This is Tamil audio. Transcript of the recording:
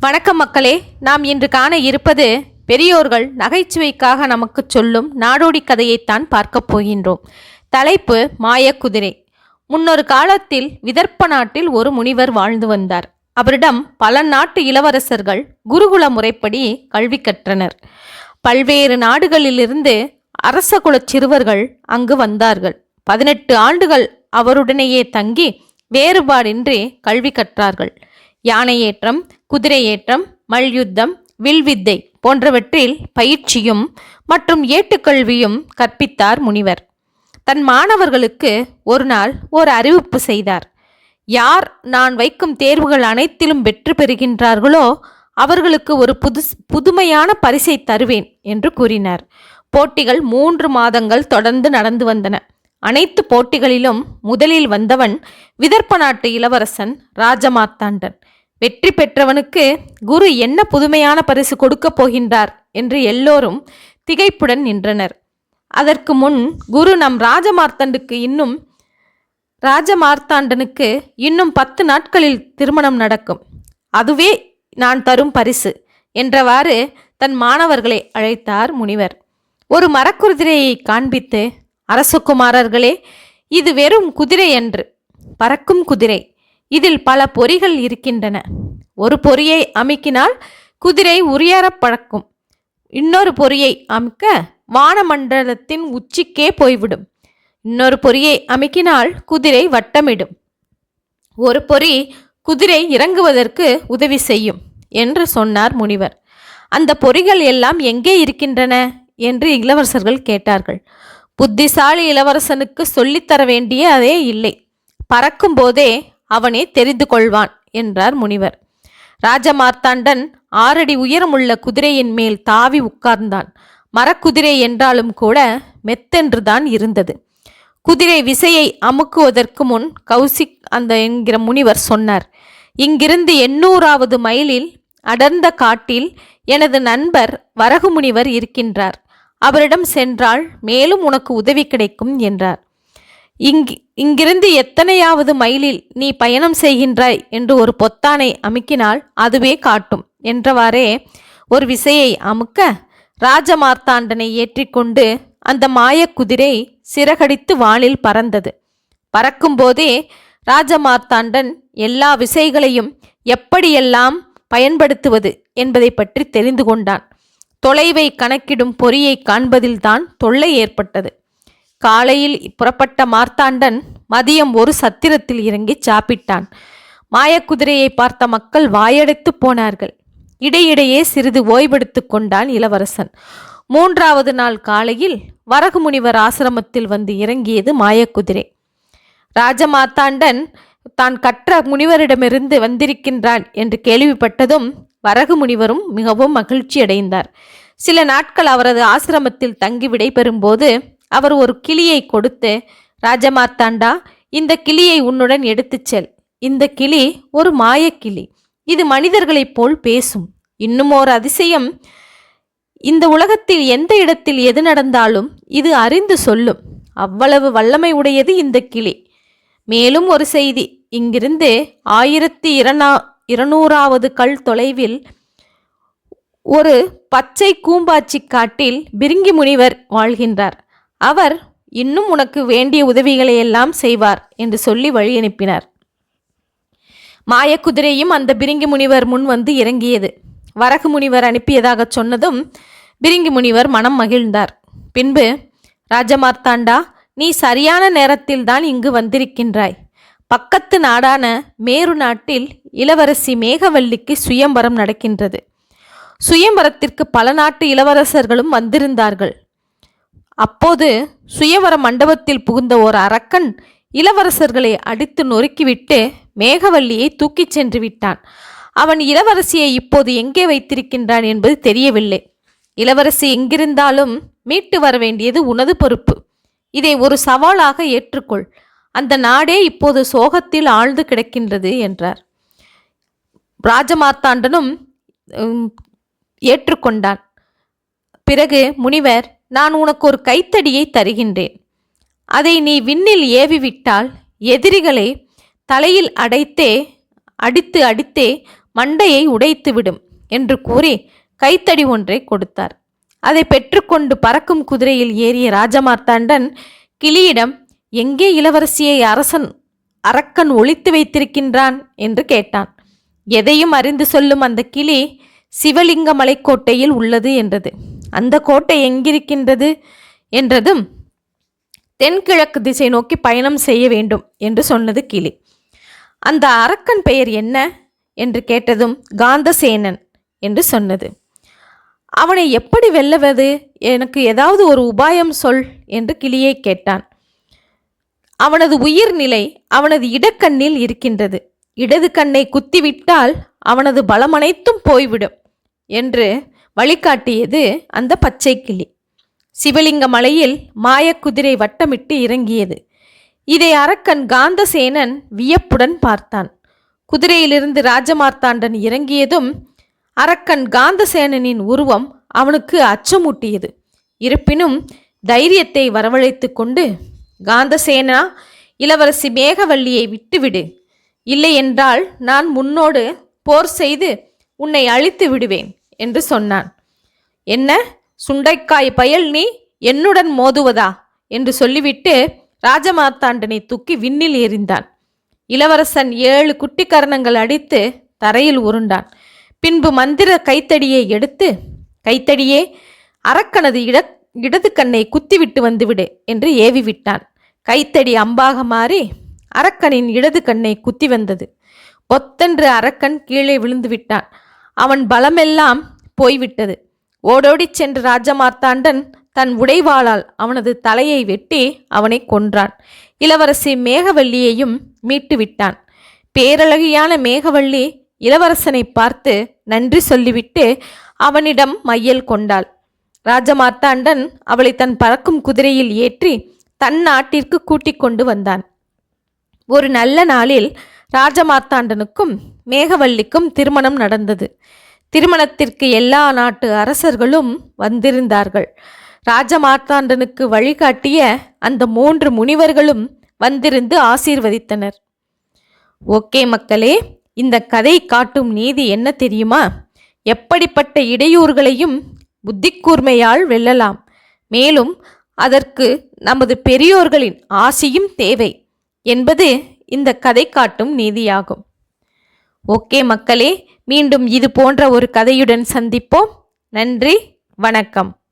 வணக்கம் மக்களே நாம் இன்று காண இருப்பது பெரியோர்கள் நகைச்சுவைக்காக நமக்கு சொல்லும் நாடோடி கதையைத்தான் பார்க்கப் போகின்றோம். தலைப்பு மாயக்குதிரை முன்னொரு காலத்தில் விதர்ப்ப நாட்டில் ஒரு முனிவர் வாழ்ந்து வந்தார். அவரிடம் பல நாட்டு இளவரசர்கள் குருகுல முறைப்படி கல்வி கற்றனர். பல்வேறு நாடுகளிலிருந்து அரச குலச் சிறுவர்கள் அங்கு வந்தார்கள். பதினெட்டு ஆண்டுகள் அவருடனேயே தங்கி வேறுபாடின்றி கல்வி கற்றார்கள். யானையேற்றம் குதிரையேற்றம் மல்யுத்தம் வில்வித்தை போன்றவற்றில் பயிற்சியும் மற்றும் ஏட்டுக்கல்வியும் கற்பித்தார் முனிவர். தன் மாணவர்களுக்கு ஒரு நாள் ஒரு அறிவிப்பு செய்தார். யார் நான் வைக்கும் தேர்வுகள் அனைத்திலும் வெற்றி பெறுகின்றார்களோ அவர்களுக்கு ஒரு புது புதுமையான பரிசை தருவேன் என்று கூறினார். போட்டிகள் மூன்று மாதங்கள் தொடர்ந்து நடந்து வந்தன. அனைத்து போட்டிகளிலும் முதலில் வந்தவன் விதர்ப்ப நாட்டு இளவரசன் ராஜமார்த்தாண்டன் வெற்றி பெற்றவனுக்கு குரு என்ன புதுமையான பரிசு கொடுக்கப் போகின்றார் என்று எல்லோரும் திகைப்புடன் நின்றனர். அதற்கு முன் குரு நம் ராஜமார்த்தண்டுக்கு இன்னும் ராஜமார்த்தாண்டனுக்கு இன்னும் பத்து நாட்களில் திருமணம் நடக்கும். அதுவே நான் தரும் பரிசு என்றவாறு தன் மாணவர்களை அழைத்தார் முனிவர். ஒரு மரக்குதிரையை காண்பித்து அரசகுமாரர்களே இது வெறும் குதிரை என்று பறக்கும் குதிரை இதில் பல பொறிகள் இருக்கின்றன. ஒரு பொறியை அமுக்கினால் குதிரை உரியரப் பழக்கும் இன்னொரு பொறியை அமுக்க வானமண்டலத்தின் உச்சிக்கே போய்விடும். இன்னொரு பொறியை அமுக்கினால் குதிரை வட்டமிடும். ஒரு பொறி குதிரை இறங்குவதற்கு உதவி செய்யும் என்று சொன்னார் முனிவர். அந்த பொறிகள் எல்லாம் எங்கே இருக்கின்றன? என்று இளவரசர்கள் கேட்டார்கள். புத்திசாலி இளவரசனுக்கு சொல்லித்தர வேண்டிய அதே இல்லை. பறக்கும் போதே அவனே தெரிந்து கொள்வான் என்றார் முனிவர். ராஜமார்த்தாண்டன் ஆறடி உயரமுள்ள குதிரையின் மேல் தாவி உட்கார்ந்தான். மரக்குதிரை என்றாலும் கூட மெத்தென்றுதான் இருந்தது. குதிரை விசையை அமுக்குவதற்கு முன் கௌசிக் அந்த என்கிற முனிவர் சொன்னார் இங்கிருந்து எண்ணூறாவது மைலில் அடர்ந்த காட்டில் எனது நண்பர் வரகு முனிவர் இருக்கின்றார். அவரிடம் சென்றால் மேலும் உனக்கு உதவி கிடைக்கும் என்றார். இங்கு இங்கிருந்து எத்தனையாவது மைலில் நீ பயணம் செய்கின்றாய் என்று ஒரு பொத்தானை அமுக்கினால் அதுவே காட்டும் என்றவாறே ஒரு விசையை அமுக்க ராஜமார்த்தாண்டனை ஏற்றிக்கொண்டு அந்த மாயக்குதிரை சிறகடித்து வானில் பறந்தது. பறக்கும்போதே ராஜமார்த்தாண்டன் எல்லா விசைகளையும் எப்படியெல்லாம் பயன்படுத்துவது என்பதை பற்றி தெரிந்து கொண்டான். தொலைவை கணக்கிடும் பொறியை காண்பதில்தான் தொல்லை ஏற்பட்டது. காலையில் புறப்பட்ட மார்த்தாண்டன் மதியம் ஒரு சத்திரத்தில் இறங்கி சாப்பிட்டான். மாயக்குதிரையை பார்த்த மக்கள் வாயடைத்து போனார்கள். இடையிடையே சிறிது ஓய்வெடுத்து கொண்டான் இளவரசன். மூன்றாவது நாள் காலையில் வரகு முனிவர் ஆசிரமத்தில் வந்து இறங்கியது மாயக்குதிரை ராஜமாத்தாண்டன் தான் கற்ற முனிவரிடமிருந்து வந்திருக்கின்றான் என்று கேள்விப்பட்டதும் வரகு முனிவரும் மிகவும் மகிழ்ச்சி அடைந்தார் சில நாட்கள் அவரது ஆசிரமத்தில் தங்கி விடைபெறும்போது அவர் ஒரு கிளியை கொடுத்து ராஜமார்த்தாண்டா இந்த கிளியை உன்னுடன் எடுத்துச் செல். இந்த கிளி ஒரு மாயக்கிளி இது மனிதர்களைப் போல் பேசும். இன்னும் ஓர் அதிசயம். இந்த உலகத்தில் எந்த இடத்தில் எது நடந்தாலும் இது அறிந்து சொல்லும். அவ்வளவு வல்லமை உடையது இந்த கிளி. மேலும் ஒரு செய்தி. இங்கிருந்து ஆயிரத்தி இரணா இருநூறாவது கல் தொலைவில் ஒரு பச்சை கூம்பாச்சி காட்டில் பிரிங்கி முனிவர் வாழ்கின்றார். அவர் இன்னும் உனக்கு வேண்டிய உதவிகளை எல்லாம் செய்வார் என்று சொல்லி வழி அனுப்பினார். மாயக்குதிரையும் அந்த பிரிங்கி முனிவர் முன் வந்து இறங்கியது. வரகு முனிவர் அனுப்பியதாக சொன்னதும் பிரிங்கி முனிவர் மனம் மகிழ்ந்தார். பின்பு ராஜமார்த்தாண்டா நீ சரியான நேரத்தில்தான் இங்கு வந்திருக்கின்றாய். பக்கத்து நாடான மேரு நாட்டில் இளவரசி மேகவல்லிக்கு சுயம்பரம் நடக்கின்றது. சுயம்பரத்திற்கு பல நாட்டு இளவரசர்களும் வந்திருந்தார்கள். அப்போது சுயவர மண்டபத்தில் புகுந்த ஒரு அரக்கன் இளவரசர்களை அடித்து நொறுக்கிவிட்டு மேகவல்லியை தூக்கிச் சென்று விட்டான். அவன் இளவரசியை இப்போது எங்கே வைத்திருக்கின்றான் என்பது தெரியவில்லை. இளவரசி எங்கிருந்தாலும் மீட்டு வர வேண்டியது உனது பொறுப்பு. இதை ஒரு சவாலாக ஏற்றுக்கொள். அந்த நாடே இப்போது சோகத்தில் ஆழ்ந்து கிடக்கின்றது என்றார். ராஜமார்த்தாண்டனும் ஏற்றுக்கொண்டான். பிறகு முனிவர் நான் உனக்கு ஒரு கைத்தடியை தருகின்றேன். அதை நீ விண்ணில் ஏவிவிட்டால் எதிரிகளை தலையில் அடைத்தே அடித்து அடித்தே மண்டையை உடைத்துவிடும் என்று கூறி கைத்தடி ஒன்றை கொடுத்தார். அதை பெற்றுக்கொண்டு பறக்கும் குதிரையில் ஏறிய ராஜமார்த்தாண்டன் கிளியிடம் எங்கே இளவரசியை அரசன் அரக்கன் ஒழித்து வைத்திருக்கின்றான்? என்று கேட்டான். எதையும் அறிந்து சொல்லும் அந்த கிளி சிவலிங்க மலைக்கோட்டையில் உள்ளது என்றது. அந்த கோட்டை எங்கிருக்கின்றது என்றதும் தென்கிழக்கு திசை நோக்கி பயணம் செய்ய வேண்டும் என்று சொன்னது கிளி. அந்த அரக்கன் பெயர் என்ன என்று கேட்டதும் காந்தசேனன் என்று சொன்னது. அவனை எப்படி வெல்லவது? எனக்கு ஏதாவது ஒரு உபாயம் சொல் என்று கிளியை கேட்டான். அவனது உயிர்நிலை அவனது இடக்கண்ணில் இருக்கின்றது. இடது கண்ணை குத்திவிட்டால் அவனது பலமனைத்தும் போய்விடும் என்று வழிகாட்டியது அந்த பச்சை கிளி. சிவலிங்க மலையில் மாயக்குதிரை வட்டமிட்டு இறங்கியது. இதை அரக்கன் காந்தசேனன் வியப்புடன் பார்த்தான். குதிரையிலிருந்து ராஜமார்த்தாண்டன் இறங்கியதும் அரக்கன் காந்தசேனனின் உருவம் அவனுக்கு அச்சமூட்டியது. இருப்பினும் தைரியத்தை வரவழைத்து கொண்டு காந்தசேனா இளவரசி மேகவல்லியை விட்டுவிடு. இல்லையென்றால் நான் முன்னோடு போர் செய்து உன்னை அழித்து விடுவேன். என்று சொன்னான். என்ன? சுண்டைக்காய் பயல் நீ என்னுடன் மோதுவதா? என்று சொல்லிவிட்டு ராஜமார்த்தாண்டனை தூக்கி விண்ணில் எறிந்தான். இளவரசன் ஏழு குட்டிக்கரணங்கள் அடித்து தரையில் உருண்டான். பின்பு மந்திர கைத்தடியை எடுத்து கைத்தடியே அரக்கனது இட இடது கண்ணை குத்திவிட்டு வந்துவிடு என்று ஏவி விட்டான் கைத்தடி அம்பாக மாறி அரக்கனின் இடது கண்ணை குத்தி வந்தது. பொத்தென்று அரக்கன் கீழே விழுந்து விட்டான் அவன் பலமெல்லாம் போய்விட்டது. ஓடோடிச் சென்ற ராஜமார்த்தாண்டன் தன் உடைவாளால் அவனது தலையை வெட்டி அவனை கொன்றான். இளவரசி மேகவல்லியையும் மீட்டு விட்டான் பேரழகியான மேகவள்ளி இளவரசனை பார்த்து நன்றி சொல்லிவிட்டு அவனிடம் மையல் கொண்டாள். ராஜமார்த்தாண்டன் அவளை தன் பறக்கும் குதிரையில் ஏற்றி தன் நாட்டிற்கு கூட்டிக் கொண்டு வந்தான். ஒரு நல்ல நாளில் ராஜமார்த்தாண்டனுக்கும் மேகவல்லிக்கும் திருமணம் நடந்தது. திருமணத்திற்கு எல்லா நாட்டு அரசர்களும் வந்திருந்தார்கள். ராஜமார்த்தாண்டனுக்கு வழிகாட்டிய அந்த மூன்று முனிவர்களும் வந்திருந்து ஆசீர்வதித்தனர். ஓகே மக்களே இந்த கதை காட்டும் நீதி என்ன தெரியுமா? எப்படிப்பட்ட இடையூறுகளையும் புத்திக்கூர்மையால் வெல்லலாம். மேலும் அதற்கு நமது பெரியோர்களின் ஆசியும் தேவை. என்பது இந்த கதை காட்டும் நீதியாகும். ஓகே மக்களே மீண்டும் இது போன்ற ஒரு கதையுடன் சந்திப்போம். நன்றி வணக்கம்.